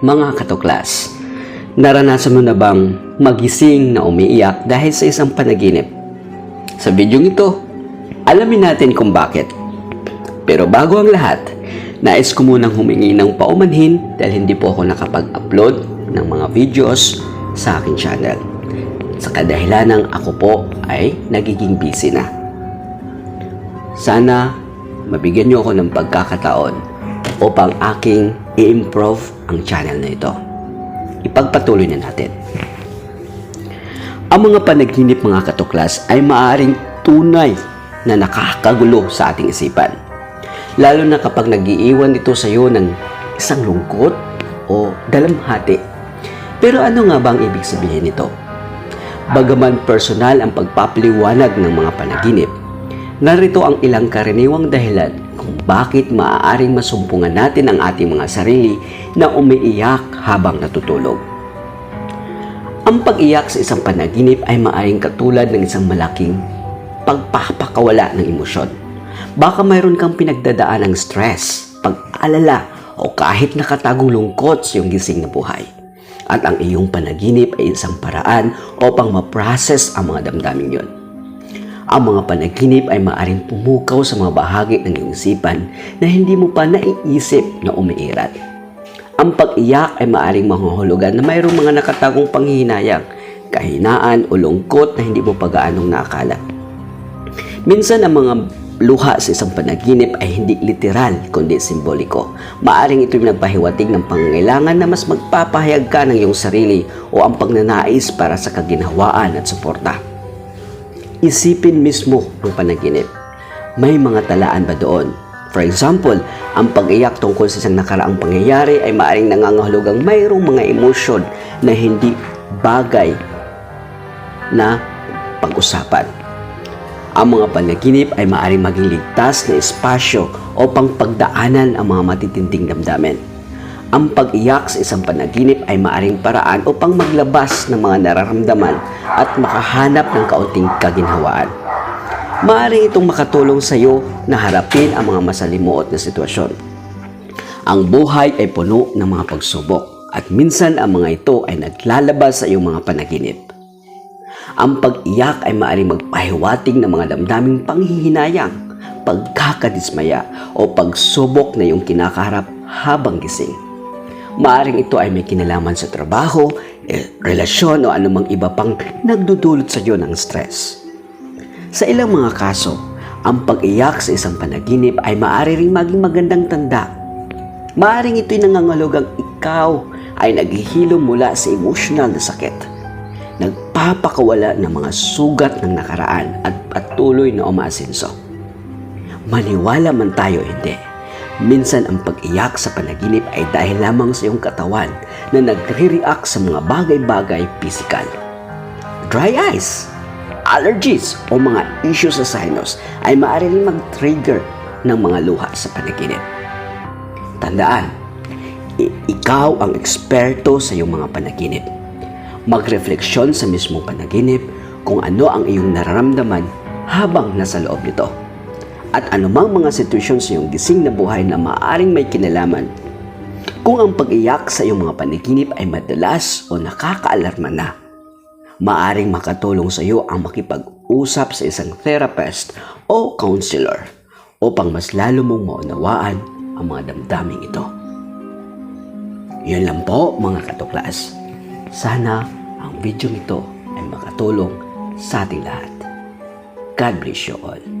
Mga katuklas, naranasan mo na bang magising na umiiyak dahil sa isang panaginip? Sa bidyong ito, alamin natin kung bakit. Pero bago ang lahat, nais ko munang humingi ng paumanhin dahil hindi po ako nakapag-upload ng mga videos sa aking channel. Sa kadahilan ng ako po ay nagiging busy na. Sana mabigyan niyo ako ng pagkakataon upang aking i-improve ang channel na ito. Ipagpatuloy na natin. Ang mga panaginip mga katuklas ay maaaring tunay na nakakagulo sa ating isipan. Lalo na kapag nagiiwan ito sa iyo ng isang lungkot o dalamhati. Pero ano nga ba ang ibig sabihin nito? Bagaman personal ang pagpapaliwanag ng mga panaginip, narito ang ilang karaniwang dahilan kung bakit maaaring masumpungan natin ang ating mga sarili na umiiyak habang natutulog. Ang pag-iyak sa isang panaginip ay maaaring katulad ng isang malaking pagpapakawala ng emosyon. Baka mayroon kang pinagdadaan ng stress, pag-alala, o kahit nakatagong lungkot sa iyong gising na buhay. At ang iyong panaginip ay isang paraan upang ma-process ang mga damdamin yon. Ang mga panaginip ay maaaring pumukaw sa mga bahagi ng iyong isipan na hindi mo pa naiisip na umiirat. Ang pag-iyak ay maaaring mahuhulugan na mayroong mga nakatagong panghihinayang, kahinaan o lungkot na hindi mo pa gaanong naakala. Minsan ang mga luha sa isang panaginip ay hindi literal kundi simboliko. Maaring ito'y nagpahiwatig ng pangangailangan na mas magpapahayag ka ng iyong sarili o ang pagnanais para sa kaginhawaan at suporta. Isipin mismo ang panaginip. May mga talaan ba doon? For example, ang pag-iyak tungkol sa isang nakaraang pangyayari ay maaring nangangahulugang mayroong mga emosyon na hindi bagay na pag-usapan. Ang mga panaginip ay maaaring maging ligtas na espasyo o pagdaanan ang mga matitinding damdamin. Ang pag-iyak sa isang panaginip ay maaaring paraan upang maglabas ng mga nararamdaman at makahanap ng kaunting kaginhawaan. Maaaring itong makatulong sa iyo na harapin ang mga masalimuot na sitwasyon. Ang buhay ay puno ng mga pagsubok at minsan ang mga ito ay naglalabas sa iyong mga panaginip. Ang pag-iyak ay maaaring magpahiwatig ng mga damdaming panghihinayang, pagkakadismaya o pagsubok na iyong kinakaharap habang gising. Maaring ito ay may kinalaman sa trabaho, eh, relasyon o anumang iba pang nagdudulot sa iyo ng stress. Sa ilang mga kaso, ang pag-iyak sa isang panaginip ay maaari ring maging magandang tanda. Maaring ito'y nangangahulugang ikaw ay naghihilom mula sa emosyonal na sakit. Nagpapakawala ng mga sugat ng nakaraan at patuloy na umaasinso. Maniwala man tayo hindi. Minsan ang pag-iyak sa panaginip ay dahil lamang sa iyong katawan na nagre-react sa mga bagay-bagay physical. Dry eyes, allergies o mga issues sa sinus ay maaari rin mag-trigger ng mga luha sa panaginip. Tandaan, ikaw ang eksperto sa iyong mga panaginip. Magrefleksyon sa mismong panaginip kung ano ang iyong nararamdaman habang nasa loob nito. At anumang mga sitwasyon sa iyong gising na buhay na maaaring may kinalaman. Kung ang pag-iyak sa iyong mga panaginip ay madalas o nakakaalarma na, maaring makatulong sa iyo ang makipag-usap sa isang therapist o counselor upang mas lalo mong maunawaan ang mga damdaming ito. Yun lang po mga katuklas. Sana ang video ito ay makatulong sa ating lahat. God bless you all.